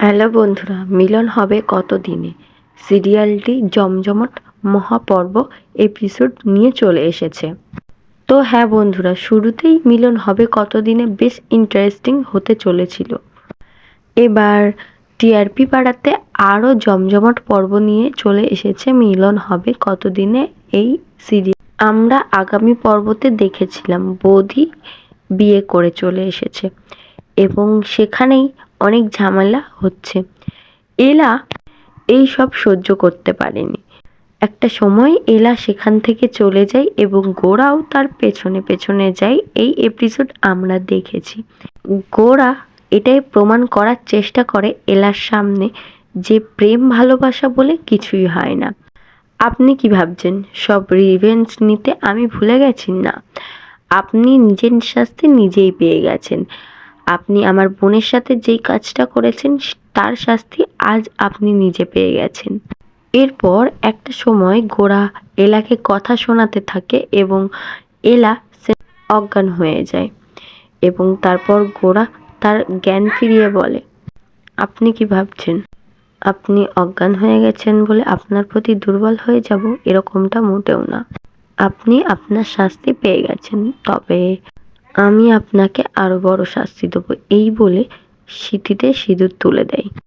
Hello বন্ধুরা, মিলন হবে কত দিনে সিরিয়ালটি জমজমট মহাপর্ব এপিসোড নিয়ে চলে এসেছে। তো হ্যাঁ বন্ধুরা, শুরুতেই মিলন হবে কত দিনে বেশ ইন্টারেস্টিং হতে চলেছিল। এবার টিআরপি পাড়াতে আরও জমজমাট পর্ব নিয়ে চলে এসেছে মিলন হবে কত দিনে এই সিরিয়াল। আমরা আগামী পর্বতে দেখেছিলাম, বৌদি বিয়ে করে চলে এসেছে এবং সেখানেই অনেক ঝামেলা হচ্ছে। এলা এই সব সহ্য করতে পারেনি। একটা সময় এলা সেখান থেকে চলে যায় এবং গোড়াও তার পেছনে পেছনে যায়। এই এপিসোড আমরা দেখেছি। গোড়া এটাই প্রমাণ করার চেষ্টা করে এলার সামনে যে প্রেম ভালোবাসা বলে কিছুই হয় না। আপনি কি ভাবছেন? সব রিভেঞ্জ নিতে আমি ভুলে গেছি? না। আপনি নিজের শাস্তি নিজেই পেয়ে গেছেন। আপনি আমার বোনের সাথে যেই কাজটা করেছেন, তার শাস্তি আজ আপনি নিজে পেয়ে গেছেন। এরপর একটা সময় গোড়া এলাকে কথা শোনাতে থাকে এবং এলা অজ্ঞান হয়ে যায় এবং তারপর গোড়া তার জ্ঞান ফিরিয়ে বলে, আপনি কি ভাবছেন? আপনি অজ্ঞান হয়ে গেছেন বলে আপনার প্রতি দুর্বল হয়ে যাব? এরকমটা মোটেও না। আপনি আপনার শাস্তি পেয়ে গেছেন। তবে আমি আপনাকে আরও বড় শাস্তি দেব। এই বলে সিঁথিতে সিঁদুর তুলে দেয়।